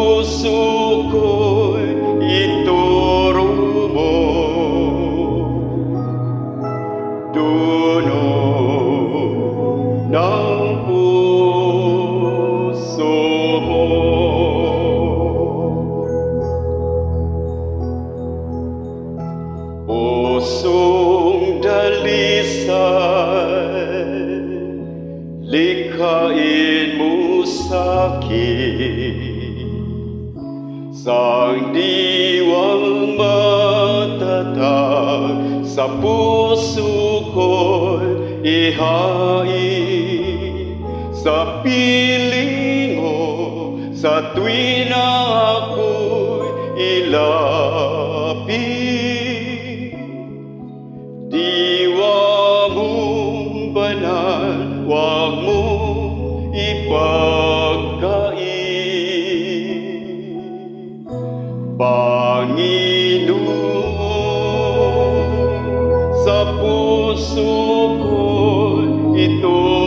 puso ko'y ituro mo. Dulo ng puso mo. Pusong dalisay, sa'kin. Sang diwang matatag sa puso ko'y ihain sa piling mo sa tuwi na ako'y ilapit. Diwa mong banal, wag mo ipagkain. Panginoon, sa puso ko ituro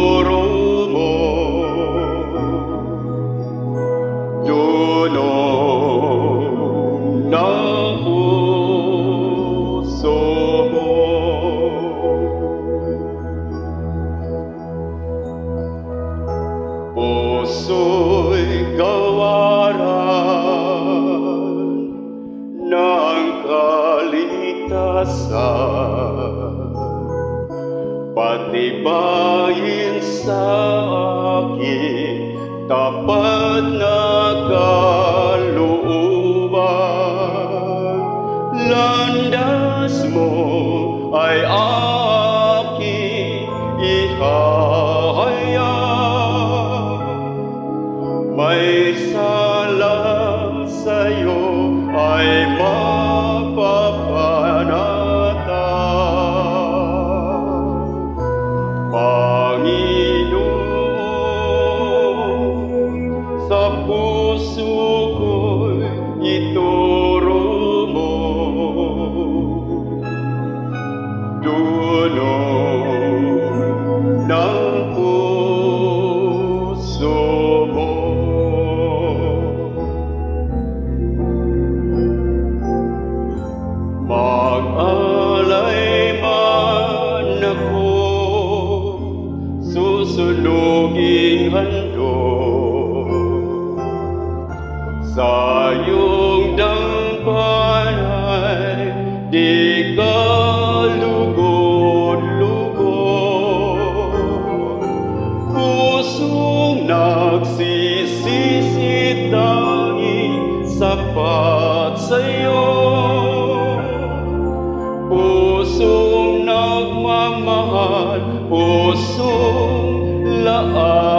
Patibayin sa akin tapat na kalooban. Landas mo ay aking ihahayag. Puso ko'y ituro mo. Dulo ng puso mo. Mag-alay man ako, susunuging handog. Sayong dampanay di kalugod-lugod Pusong nagsisisi tangi sapat sa'yo Pusong nagmamahal, pusong laan